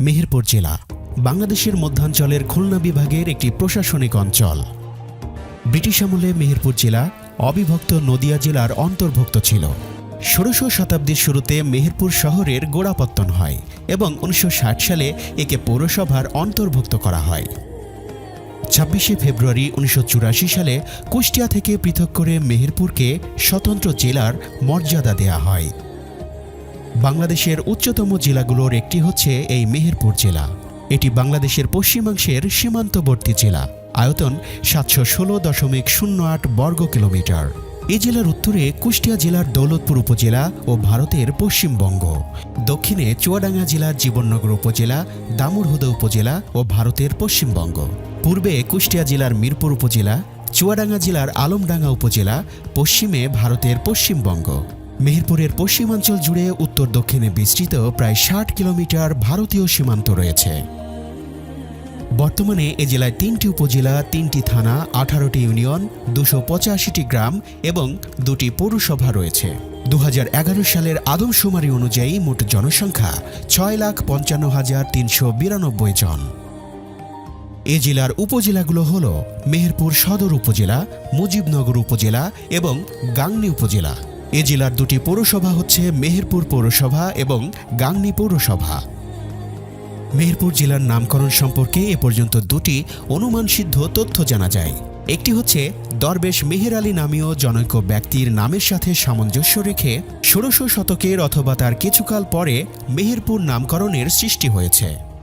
মেহেরপুর জেলা, বাংলাদেশের মধ্যাঞ্চলের খুলনা বিভাগের একটি প্রশাসনিক অঞ্চল। ব্রিটিশ আমলে মেহেরপুর জেলা অবিভক্ত নদিয়া জেলার অন্তর্ভুক্ত ছিল। ষোড়শ শতাব্দীর শুরুতে মেহেরপুর শহরের গোড়াপত্তন হয় এবং উনিশশো ষাট সালে একে পৌরসভার অন্তর্ভুক্ত করা হয়। ছাব্বিশে ফেব্রুয়ারি উনিশশো চুরাশি সালে কুষ্টিয়া থেকে পৃথক করে মেহেরপুরকে স্বতন্ত্র জেলার মর্যাদা দেয়া হয়। বাংলাদেশের উচ্চতম জেলাগুলোর একটি হচ্ছে এই মেহেরপুর জেলা। এটি বাংলাদেশের পশ্চিমাংশের সীমান্তবর্তী জেলা। আয়তন সাতশো ষোলো দশমিক শূন্য আট বর্গ কিলোমিটার। এই জেলার উত্তরে কুষ্টিয়া জেলার দৌলতপুর উপজেলা ও ভারতের পশ্চিমবঙ্গ। দক্ষিণে চুয়াডাঙ্গা জেলার জীবননগর উপজেলা দামুরহুদা উপজেলা ও ভারতের পশ্চিমবঙ্গ। পূর্বে কুষ্টিয়া জেলার মিরপুর উপজেলা, চুয়াডাঙ্গা জেলার আলমডাঙ্গা উপজেলা, পশ্চিমে ভারতের পশ্চিমবঙ্গ। মেহেরপুরের পশ্চিমাঞ্চল জুড়ে উত্তর দক্ষিণে বিস্তৃত প্রায় ষাট কিলোমিটার ভারতীয় সীমান্ত রয়েছে। বর্তমানে এ জেলায় তিনটি উপজেলা, তিনটি থানা, আঠারোটি ইউনিয়ন, দুশো পঁচাশিটি গ্রাম এবং দুটি পৌরসভা রয়েছে। দু হাজার এগারো সালের আদমশুমারি অনুযায়ী মোট জনসংখ্যা ছয় লাখ পঞ্চান্ন হাজার তিনশো বিরানব্বই জন। এ জেলার উপজেলাগুলো হল মেহেরপুর সদর উপজেলা, মুজিবনগর উপজেলা এবং গাংনী উপজেলা। এ জেলার দুটি পৌরসভা হচ্ছে মেহেরপুর পৌরসভা এবং গাংনী পৌরসভা। মেহেরপুর জেলার নামকরণ সম্পর্কে এ পর্যন্ত দুটি অনুমানসিদ্ধ তথ্য জানা যায়। একটি হচ্ছে দরবেশ মেহের আলী নামীয় জনৈক ব্যক্তির নামের সাথে সামঞ্জস্য রেখে ষোড়শ শতকের অথবা তার কিছুকাল পরে মেহেরপুর নামকরণের সৃষ্টি হয়েছে।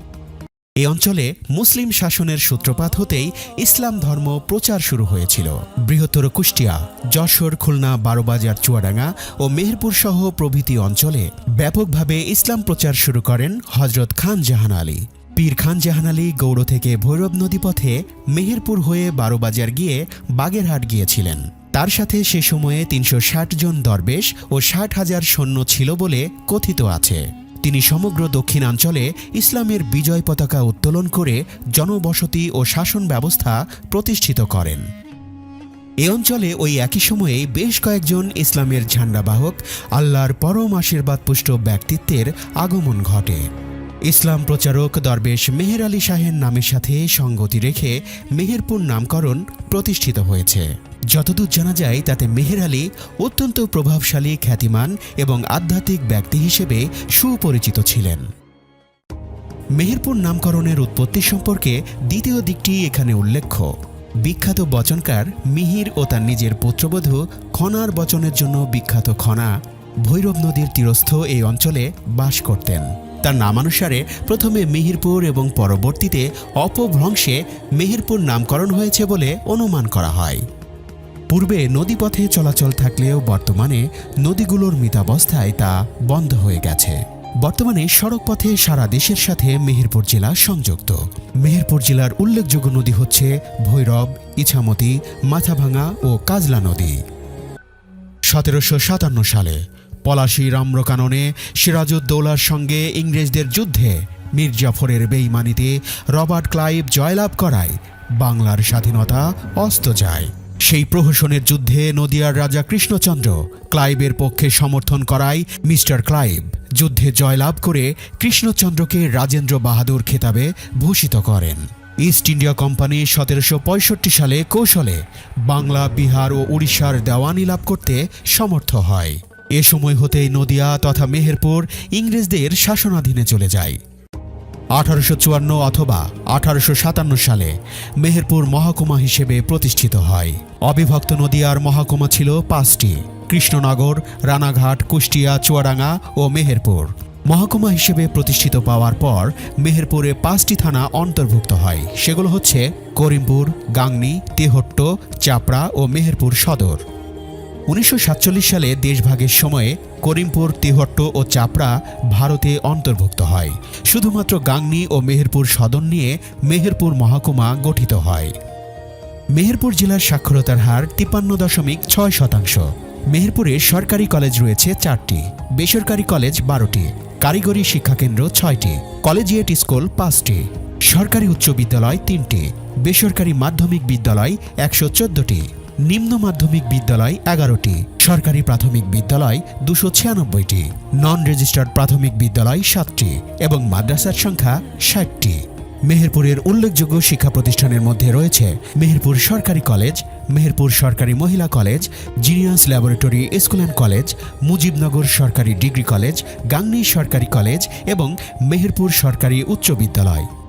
এই অঞ্চলে মুসলিম শাসনের সূত্রপাত হতেই ইসলাম ধর্ম প্রচার শুরু হয়েছিল। বৃহত্তর কুষ্টিয়া, যশোর, খুলনা, বারোবাজার, চুয়াডাঙ্গা ও মেহেরপুর সহ প্রভৃতি অঞ্চলে ব্যাপকভাবে ইসলাম প্রচার শুরু করেন হজরত খান জাহান আলী। পীর খান জাহান আলী গৌড় থেকে ভৈরব নদীপথে মেহেরপুর হয়ে বারোবাজার গিয়ে বাগেরহাট গিয়েছিলেন। তার সাথে সে সময়ে তিনশো ষাট জন দরবেশ ও ষাট হাজার সৈন্য ছিল বলে কথিত আছে। তিনি সমগ্র দক্ষিণাঞ্চলে ইসলামের বিজয় পতাকা উত্তোলন করে জনবসতি ও শাসন ব্যবস্থা প্রতিষ্ঠিত করেন। এ অঞ্চলে ওই একই সময়ে বেশ কয়েকজন ইসলামের ঝান্ডাবাহক আল্লাহর পরম আশীর্বাদপুষ্ট ব্যক্তিত্বের আগমন ঘটে। ইসলাম প্রচারক দরবেশ মেহের আলী শাহের নামের সাথে সঙ্গতি রেখে মেহেরপুর নামকরণ প্রতিষ্ঠিত হয়েছে। যতদূর জানা যায়, তাতে মেহের আলী অত্যন্ত প্রভাবশালী, খ্যাতিমান এবং আধ্যাত্মিক ব্যক্তি হিসেবে সুপরিচিত ছিলেন। মেহেরপুর নামকরণের উৎপত্তি সম্পর্কে দ্বিতীয় দিকটি এখানে উল্লেখ্য। বিখ্যাত বচনকার মিহির ও তার নিজের পুত্রবধূ খনার বচনের জন্য বিখ্যাত খনা ভৈরব নদীর তীরস্থ এই অঞ্চলে বাস করতেন। তার নামানুসারে প্রথমে মিহিরপুর এবং পরবর্তীতে অপভ্রংশে মেহেরপুর নামকরণ হয়েছে বলে অনুমান করা হয়। পূর্বে নদীপথে চলাচল থাকলেও বর্তমানে নদীগুলোর মৃতাবস্থায় তা বন্ধ হয়ে গেছে। বর্তমানে সড়কপথে সারা দেশের সাথে মেহেরপুর জেলা সংযুক্ত। মেহেরপুর জেলার উল্লেখযোগ্য নদী হচ্ছে ভৈরব, ইছামতি মাথাভাঙা ও কাজলা নদী। সতেরোশো সাতান্ন সালে পলাশী রাম্রকাননে সিরাজউদ্দৌলার সঙ্গে ইংরেজদের যুদ্ধে মীর জাফরের বেইমানিতে রবার্ট ক্লাইভ জয়লাভ করায় বাংলার স্বাধীনতা অস্ত যায়। সেই প্রহসনের যুদ্ধে নদিয়ার রাজা কৃষ্ণচন্দ্র ক্লাইবের পক্ষে সমর্থন করায় মিস্টার ক্লাইভ যুদ্ধে জয়লাভ করে কৃষ্ণচন্দ্রকে রাজেন্দ্র বাহাদুর খেতাবে ভূষিত করেন। ইস্ট ইন্ডিয়া কোম্পানি সতেরোশো পঁয়ষট্টি সালে কৌশলে বাংলা, বিহার ও উড়িষ্যার দেওয়ানি লাভ করতে সমর্থ হয়। এ সময় হতেই নদিয়া তথা মেহেরপুর ইংরেজদের শাসনাধীনে চলে যায়। আঠারোশো চুয়ান্ন অথবা আঠারোশো সাতান্ন সালে মেহেরপুর মহকুমা হিসেবে প্রতিষ্ঠিত হয়। অবিভক্ত নদিয়ার মহকুমা ছিল পাঁচটি, কৃষ্ণনগর, রানাঘাট, কুষ্টিয়া, চুয়াডাঙ্গা ও মেহেরপুর। মহকুমা হিসেবে প্রতিষ্ঠিত পাওয়ার পর মেহেরপুরে পাঁচটি থানা অন্তর্ভুক্ত হয়। সেগুলো হচ্ছে করিমপুর, গাংনী, তেহট্ট, চাপড়া ও মেহেরপুর সদর। উনিশশো সাতচল্লিশ সালে দেশভাগের সময়ে করিমপুর, তিহট্ট ও চাপড়া ভারতে অন্তর্ভুক্ত হয়। শুধুমাত্র গাংনী ও মেহেরপুর সদন নিয়ে মেহেরপুর মহকুমা গঠিত হয়। মেহেরপুর জেলার সাক্ষরতার হার তিপ্পান্ন দশমিক ছয় শতাংশ। মেহেরপুরে সরকারি কলেজ রয়েছে চারটি, বেসরকারি কলেজ বারোটি, কারিগরি শিক্ষাকেন্দ্র ছয়টি, কলেজিয়েট স্কুল পাঁচটি, সরকারি উচ্চ বিদ্যালয় তিনটি, বেসরকারি মাধ্যমিক বিদ্যালয় একশো চোদ্দটি, নিম্ন মাধ্যমিক বিদ্যালয় এগারোটি, সরকারি প্রাথমিক বিদ্যালয় দুশো ছিয়ানব্বইটি নন রেজিস্টার্ড প্রাথমিক বিদ্যালয় সাতটি এবং মাদ্রাসার সংখ্যা ষাটটি। মেহেরপুরের উল্লেখযোগ্য শিক্ষা প্রতিষ্ঠানের মধ্যে রয়েছে মেহেরপুর সরকারি কলেজ, মেহেরপুর সরকারি মহিলা college, genius laboratory school and college, Mujibnagar সরকারি ডিগ্রি কলেজ, গাংনী সরকারি কলেজ এবং মেহেরপুর সরকারি উচ্চ বিদ্যালয়।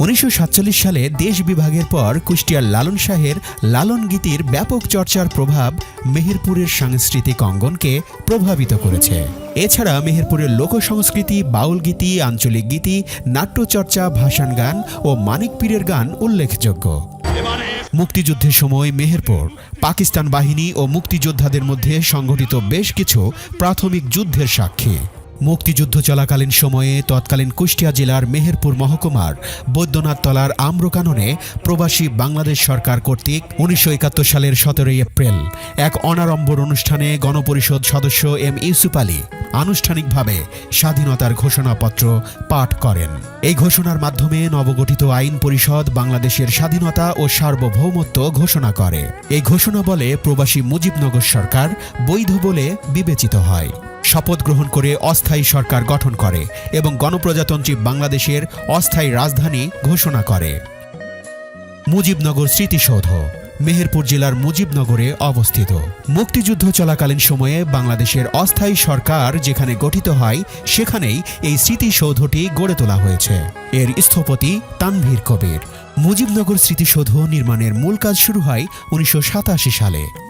উনিশশো সাতচল্লিশ সালে দেশ বিভাগের পর কুষ্টিয়ার লালন শাহের লালন গীতির ব্যাপক চর্চার প্রভাব মেহেরপুরের সাংস্কৃতিক অঙ্গনকে প্রভাবিত করেছে। এছাড়া মেহেরপুরের লোকসংস্কৃতি, বাউল গীতি, আঞ্চলিক গীতি, নাট্যচর্চা ভাসান গান ও মানিক পীরের গান উল্লেখযোগ্য। মুক্তিযুদ্ধের সময় মেহেরপুর, পাকিস্তান বাহিনী ও মুক্তিযোদ্ধাদের মধ্যে সংঘটিত বেশ কিছু প্রাথমিক যুদ্ধের সাক্ষী। মুক্তিযুদ্ধ চলাকালীন সময়ে তৎকালীন কুষ্টিয়া জেলার মেহেরপুর মহকুমার বৈদ্যনাথ তলার আম্রকাননে প্রবাসী বাংলাদেশ সরকার কর্তৃক উনিশশো একাত্তর সালের সতেরোই এপ্রিল এক অনাড়ম্বর অনুষ্ঠানে গণপরিষদ সদস্য এম ইউসুফ আলী আনুষ্ঠানিকভাবে স্বাধীনতার ঘোষণাপত্র পাঠ করেন। এই ঘোষণার মাধ্যমে নবগঠিত আইন পরিষদ বাংলাদেশের স্বাধীনতা ও সার্বভৌমত্ব ঘোষণা করে। এই ঘোষণা বলে প্রবাসী মুজিবনগর সরকার বৈধ বলে বিবেচিত হয়। শপথ গ্রহণ করে অস্থায়ী সরকার গঠন করে এবং গণপ্রজাতন্ত্রী বাংলাদেশের অস্থায়ী রাজধানী ঘোষণা করে। মুজিবনগর স্মৃতিসৌধ, মেহেরপুর জেলার মুজিবনগরে অবস্থিত। মুক্তিযুদ্ধ চলাকালীন সময়ে বাংলাদেশের অস্থায়ী সরকার যেখানে গঠিত হয়, সেখানেই এই স্মৃতিসৌধটি গড়ে তোলা হয়েছে। এর স্থপতি তানভীর কবির। মুজিবনগর স্মৃতিসৌধ নির্মাণের মূল কাজ শুরু হয় উনিশশো সাতাশি সালে।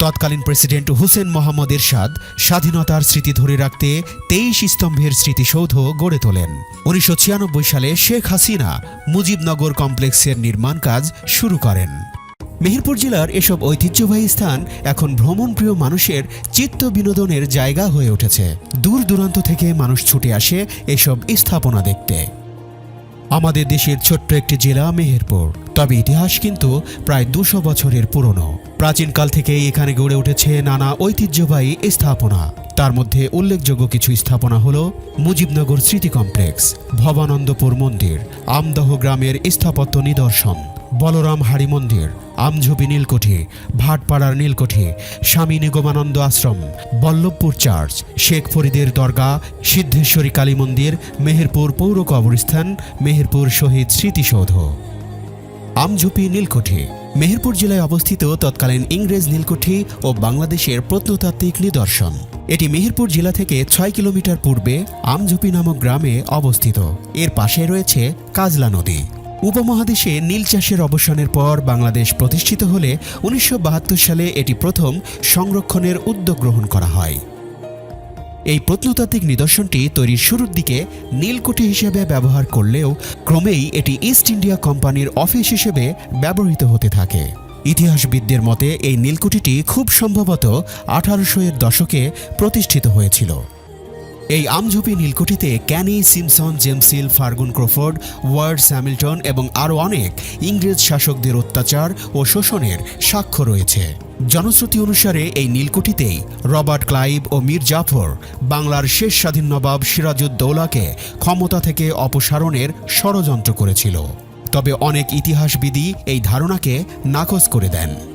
তৎকালীন প্রেসিডেন্ট হুসেন মোহাম্মদ এরশাদ স্বাধীনতার স্মৃতি ধরে রাখতে তেইশ স্তম্ভের স্মৃতিসৌধ গড়ে তোলেন। উনিশশো ছিয়ানব্বই সালে শেখ হাসিনা মুজিবনগর কমপ্লেক্সের নির্মাণ কাজ শুরু করেন। মেহেরপুর জেলার এসব ঐতিহ্যবাহী স্থান এখন ভ্রমণপ্রিয় মানুষের চিত্ত বিনোদনের জায়গা হয়ে উঠেছে। দূর দূরান্ত থেকে মানুষ ছুটে আসে এসব স্থাপনা দেখতে। আমাদের দেশের ছোট্ট একটি জেলা মেহেরপুর। তবে ইতিহাস কিন্তু প্রায় দুশো বছরের পুরনো। প্রাচীনকাল থেকে এখানে গড়ে উঠেছে নানা ঐতিহ্যবাহী স্থাপনা। তার মধ্যে উল্লেখযোগ্য কিছু স্থাপনা হল মুজিবনগর স্মৃতি কমপ্লেক্স, ভবানন্দপুর মন্দির, আমদহ গ্রামের স্থাপত্য নিদর্শন, বলরাম হাড়ি মন্দির আমঝুপি নীলকুঠি, ভাটপাড়ার নীলকুঠি, স্বামী নিগমানন্দ আশ্রম, বল্লভপুর চার্চ, শেখ ফরিদের দরগা সিদ্ধেশ্বরী কালী মন্দির, মেহেরপুর পৌর কবরস্থান, মেহেরপুর শহীদ স্মৃতিসৌধ। আমঝুপি নীলকুঠি। মেহেরপুর জেলায় অবস্থিত তৎকালীন ইংরেজ নীলকুঠি ও বাংলাদেশের প্রত্নতাত্ত্বিক নিদর্শন। এটি মেহেরপুর জেলা থেকে ছয় কিলোমিটার পূর্বে আমঝুপি নামক গ্রামে অবস্থিত। এর পাশে রয়েছে কাজলা নদী। উপমহাদেশে নীল চাষের অবসানের পর বাংলাদেশ প্রতিষ্ঠিত হলে উনিশশো বাহাত্তর সালে এটি প্রথম সংরক্ষণের উদ্যোগ গ্রহণ করা হয়। এই প্রত্নতাত্ত্বিক নিদর্শনটি তৈরির শুরুর দিকে নীলকুঠি হিসেবে ব্যবহার করলেও ক্রমেই এটি ইস্ট ইন্ডিয়া কোম্পানির অফিস হিসেবে ব্যবহৃত হতে থাকে। ইতিহাসবিদদের মতে, এই নীলকুঠিটি খুব সম্ভবত আঠারোশো এর দশকে প্রতিষ্ঠিত হয়েছিল। এই আমঝুপি নীলকুঠিতে ক্যানি, সিমসন জেমসিল ফার্গুন ক্রোফোর্ড ওয়ার্ড স্যামিল্টন এবং আরও অনেক ইংরেজ শাসকদের অত্যাচার ও শোষণের সাক্ষ্য রয়েছে। জনশ্রুতি অনুসারে এই নীলকুঠিতেই রবার্ট ক্লাইভ ও মীর জাফর বাংলার শেষ স্বাধীন নবাব সিরাজউদ্দৌলাকে ক্ষমতা থেকে অপসারণের ষড়যন্ত্র করেছিল। তবে অনেক ইতিহাসবিদই এই ধারণাকে নাকচ করে দেন।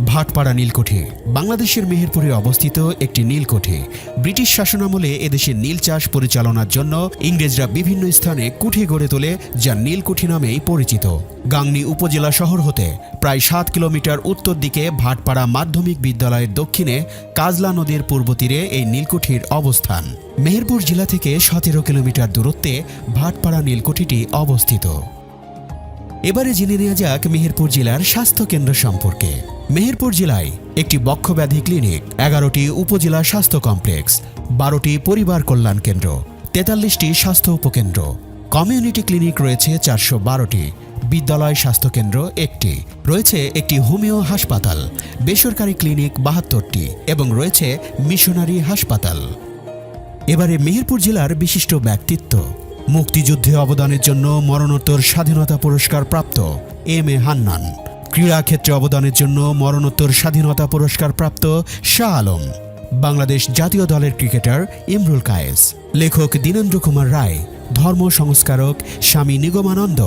ভাটপাড়া নীলকুঠি। বাংলাদেশের মেহেরপুরে অবস্থিত একটি নীলকুঠি। ব্রিটিশ শাসনামলে এদেশে নীল চাষ পরিচালনার জন্য ইংরেজরা বিভিন্ন স্থানে কুঠি গড়ে তোলে, যা নীলকুঠি নামেই পরিচিত। গাংনী উপজেলা শহর হতে প্রায় সাত কিলোমিটার উত্তর দিকে ভাটপাড়া মাধ্যমিক বিদ্যালয়ের দক্ষিণে কাজলা নদীর পূর্ব তীরে এই নীলকুঠির অবস্থান। মেহেরপুর জেলা থেকে সতেরো কিলোমিটার দূরত্বে ভাটপাড়া নীলকুঠিটি অবস্থিত। এবারে জেনে নেওয়া যাক মেহেরপুর জেলার স্বাস্থ্য কেন্দ্র সম্পর্কে। মেহেরপুর জেলায় একটি বক্ষব্যাধি ক্লিনিক, এগারোটি উপজেলা স্বাস্থ্য কমপ্লেক্স, বারোটি পরিবার কল্যাণ কেন্দ্র, তেতাল্লিশটি স্বাস্থ্য উপকেন্দ্র। কমিউনিটি ক্লিনিক রয়েছে চারশো বারোটি, বিদ্যালয় স্বাস্থ্যকেন্দ্র একটি, রয়েছে একটি হোমিও হাসপাতাল, বেসরকারি ক্লিনিক বাহাত্তরটি এবং রয়েছে মিশনারি হাসপাতাল। এবারে মেহেরপুর জেলার বিশিষ্ট ব্যক্তিত্ব। মুক্তিযুদ্ধে অবদানের জন্য মরণোত্তর স্বাধীনতা পুরস্কার প্রাপ্ত এম এ হান্নান। ক্রীড়া ক্ষেত্রে অবদানের জন্য মরণোত্তর স্বাধীনতা পুরস্কার প্রাপ্ত শাহ আলম। বাংলাদেশ জাতীয় দলের ক্রিকেটার ইমরুল কায়েস। লেখক দীনেন্দ্র কুমার রায়। ধর্ম সংস্কারক স্বামী নিগমানন্দ।